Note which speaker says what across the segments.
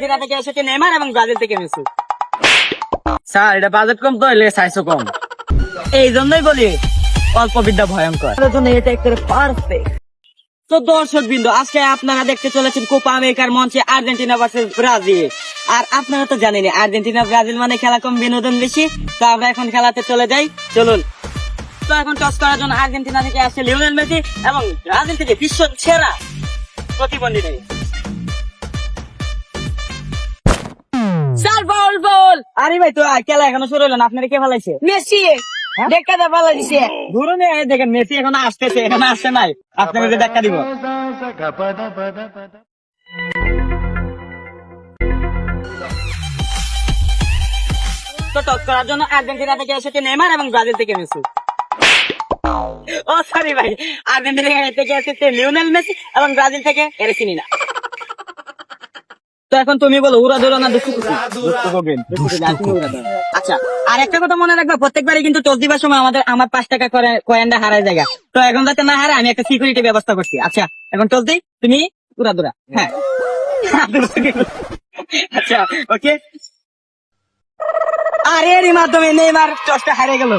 Speaker 1: Argentina থেকে এসেছে Neymar এবং ব্রাজিল থেকে মেসি।
Speaker 2: স্যার এটা বাজেট কম তো এলে সাইজও কম।
Speaker 1: এই জন্যই বলি অল্প বিদ্যা ভয়ঙ্কর। জন্য এটা একটা পারফেক্ট তো দর্শক বিন্দু আজকে আপনারা দেখতে চলেছেন কোপা আমেরিকার মঞ্চে আর্জেন্টিনা ভার্সেস ব্রাজিল। আর আপনারা তো জানেন আর্জেন্টিনা ব্রাজিল মানে খেলা কম বিনোদন বেশি। তো আমরা এখন খেলাতে চলে যাই। চলুন। তো এখন টস করার জন্য আর্জেন্টিনা থেকে আসছে লিওনেল মেসি এবং ব্রাজিল থেকে বিশ্ব সেরা প্রতিবন্ধী নেই আরে ভাই তো খেলা এখনও শুরু হলো না আপনারা কে ফেলাইছে?
Speaker 3: মেসি। দেখা দা দিছে
Speaker 1: ধরুন দেখেন মেসি এখন আসতেছে এখানে আসছে নাই। আপনাকে দেখা দিব। তো টস করার জন্য আর্জেন্টিনা থেকে এসেছে নেইমার এবং ব্রাজিল থেকে মেসি। ও সরি ভাই আর্জেন্টিনা থেকে এসেছে লিওনেল মেসি এবং ব্রাজিল থেকে এর চিনি না তো এখন তুমি বলো উড়া ধরো না আচ্ছা আর একটা কথা মনে রাখবা প্রত্যেকবারই কিন্তু দিবার সময় আমাদের আমার পাঁচ টাকা করে কয়েনটা হারায় জায়গা। তো এখন যাতে না আমি একটা সিকিউরিটি ব্যবস্থা করছি। আচ্ছা এখন দিই তুমি উড়া ধরা। হ্যাঁ। আচ্ছা ওকে আর এরই মাধ্যমে নেইমার টসটা হারে গেল।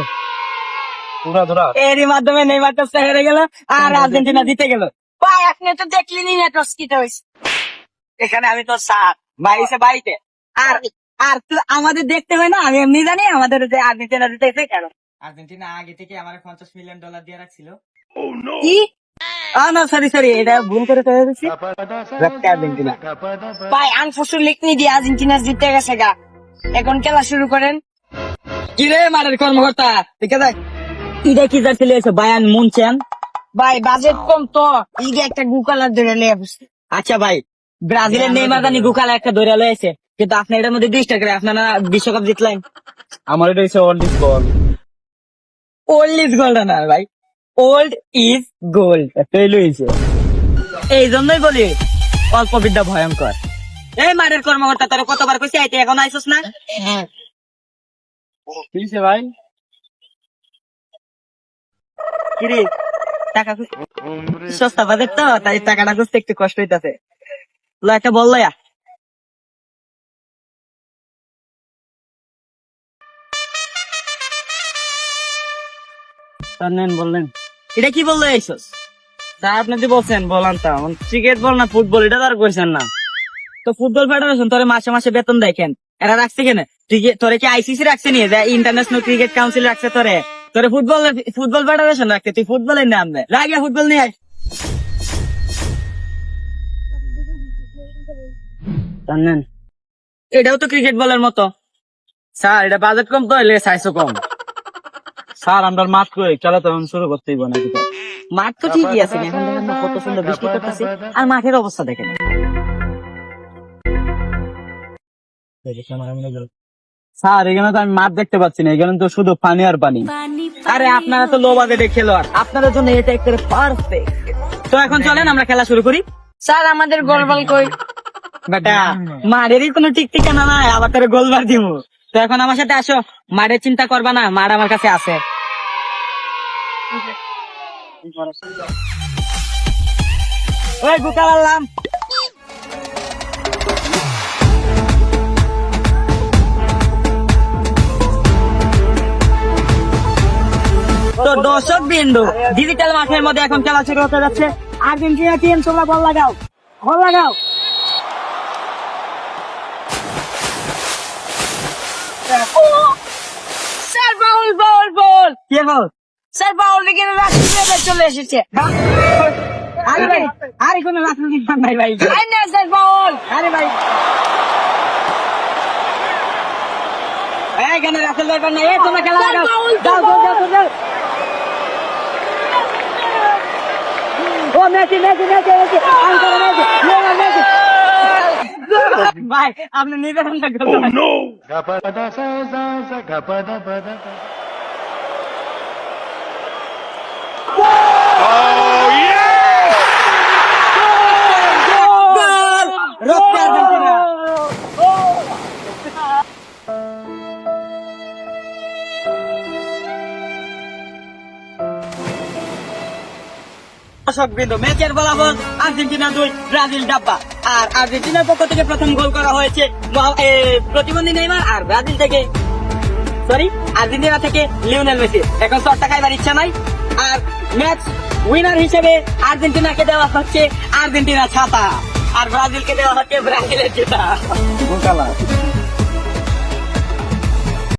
Speaker 1: এরই মাধ্যমে নেইমার টসটা হেরে গেল আর আর্জেন্টিনা জিতে গেল।
Speaker 3: ভাই আপনি তো দেখলেনি না টস কিটা হইছে
Speaker 1: এখানে আমি তো সাত বাইশে বাড়িতে। আর আর তো আমাদের দেখতে হয় না আমি এমনি জানি আমাদের যে আর্জেন্টিনা জিতেছে কেন আর্জেন্টিনা আগে থেকে আমার পঞ্চাশ মিলিয়ন ডলার দিয়ে রাখছিল।
Speaker 3: কি?
Speaker 1: না সরি সরি এটা ভুল করে চলে যাচ্ছি আর্জেন্টিনা
Speaker 3: ভাই আনফরচুনেটলি দি আর্জেন্টিনা জিতে গেছে গা। এখন খেলা শুরু করেন।
Speaker 1: কি রে মারের কর্মকর্তা? ঠিক আছে কি চলে বায়ান মুনছেন
Speaker 3: ভাই বাজেট কম তো। একটা গুকালার ধরে লিয়ে
Speaker 1: আচ্ছা ভাই ব্রাজিলের নেইমার জানি গুকালা একটা ধরে লয়েছে কিন্তু আপনি এটার মধ্যে দুইটা করে আপনারা বিশ্বকাপ জিতলেন।
Speaker 2: আমার এটা হচ্ছে all this ball
Speaker 1: old is gold না ভাই। ওল্ড ইজ গোল্ড
Speaker 2: ফেল হয়েছে
Speaker 1: এই জন্যই বলি অল্প বিদ্যা ভয়ঙ্কর। এই মারের কর্মকর্তা তোর কতবার কইছি আইতে এখন আইসস না?
Speaker 2: কিসে ভাই?
Speaker 1: কিরে টাকা সস্তা বাজেট তো তাই টাকাটা খুঁজতে একটু কষ্ট হইতাছে। একটা বল লয়া
Speaker 2: নেন বললেন
Speaker 1: এটা কি বলল এইসস
Speaker 2: স্যার, আপনি যে বলছেন বলান তা ক্রিকেট বল না ফুটবল এটা তো আর কইছেন না।
Speaker 1: তো ফুটবল ফেডারেশন তোরে মাসে মাসে বেতন দেখেন এরা রাখছে কেন? তোরে কি আইসিসি রাখছে নি? যে ইন্টারন্যাশনাল ক্রিকেট কাউন্সিল রাখছে তোরে। তোরে ফুটবল ফুটবল ফেডারেশন রাখছে। তুই ফুটবলের নাম দে লাগিয়ে ফুটবল নিয়ে আয়
Speaker 2: স্যার নেন
Speaker 1: এটাও তো ক্রিকেট বলের মতো।
Speaker 2: স্যার এটা বাজেট কম তো এলে সাইজও কম। স্যার আমরা মাঠ করে খেলা তো এখন শুরু করতেই নাকি
Speaker 1: মাঠ তো ঠিকই আছে এখন দেখেন কত সুন্দর বৃষ্টি করতেছে আর মাঠের অবস্থা দেখেন।
Speaker 2: স্যার এখানে তো আমি মাঠ দেখতে পাচ্ছি না এখানে তো শুধু পানি আর পানি।
Speaker 1: আরে আপনারা তো লো বাজেটে খেলোয়াড়। আপনাদের জন্য এটা একটা পারফেক্ট তো এখন চলেন আমরা খেলা শুরু করি।
Speaker 3: স্যার আমাদের গোলবাল কই?
Speaker 1: বেটা মাঠেরই কোনো ঠিক ঠিকানা নাই আবার তোর গোলবার দিব তো এখন আমার সাথে আসো মাঠের চিন্তা করবা না মাঠ আমার কাছে আছে। ওই গুকাল আনলাম তো দর্শক বিন্দু ডিজিটাল মাঠের মধ্যে এখন খেলা শুরু হতে যাচ্ছে। আর্জেন্টিনা টিম তোমরা বল লাগাও? বল লাগাও
Speaker 3: স্যার বাউল বাউল বাউল
Speaker 1: কে বল
Speaker 3: স্যার বাউল দিকে রাস্তা চলে এসেছে।
Speaker 1: আরে ভাই আরে কোনো রাজনীতি নাই ভাই।
Speaker 3: আই না স্যার বাউল।
Speaker 1: আরে ভাই। এই এখানে রাসেল দরকার নাই? এই তোমরা খেলা লাগাও যাও যাও যাও যাও, যাও ও Messi Messi Messi Messi. Answer Messi Lionel Messi. ভাই আপনি দর্শক বিন্দু। ম্যাচের ফলাফল আর্জেন্টিনা দুই, ব্রাজিল ডাব্বা। আর আর্জেন্টিনার পক্ষ থেকে প্রথম গোল করা হয়েছে প্রতিবন্ধী নেইমার আর ব্রাজিল থেকে সরি, আর্জেন্টিনা থেকে লিওনেল মেসি। এখন শটটা খাইবার ইচ্ছা নাই। আর ম্যাচ উইনার হিসেবে আর্জেন্টিনাকে দেওয়া হচ্ছে আর্জেন্টিনা ছাতা। আর ব্রাজিলকে দেওয়া হচ্ছে ব্রাজিলের জুতা।